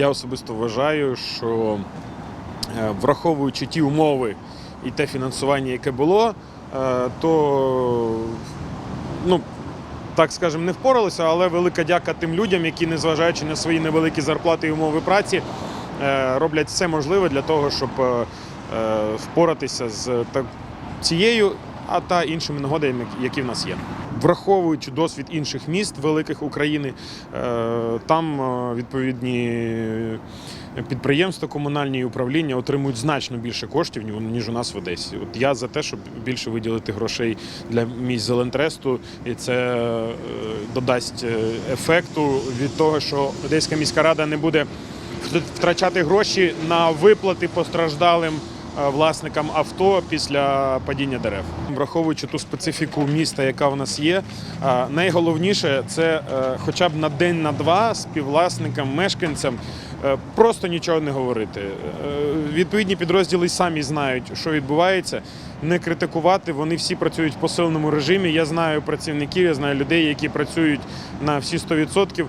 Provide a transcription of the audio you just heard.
Я особисто вважаю, що е, враховуючи ті умови і те фінансування, яке було, е, то ну, так скажемо, не впоралися, але велика дяка тим людям, які, незважаючи на свої невеликі зарплати і умови праці, е, роблять все можливе для того, щоб впоратися з цією, а та іншими нагодами, які в нас є. Враховуючи досвід інших міст великих України, е, там е, відповідні підприємства комунальні управління отримують значно більше коштів, ніж у нас в Одесі. От я за те, щоб більше виділити грошей для місць Зелентресту, і це е, додасть ефекту від того, що Одеська міська рада не буде втрачати гроші на виплати постраждалим власникам авто після падіння дерев. Враховуючи ту специфіку міста, яка в нас є, е, найголовніше це е, хоча б на день на два співвласникам, мешканцям е, просто нічого не говорити. Е, Відповідні підрозділи самі знають, що відбувається. Не критикувати, вони всі працюють в посиленому режимі. Я знаю працівників, я знаю людей, які працюють на всі 100%.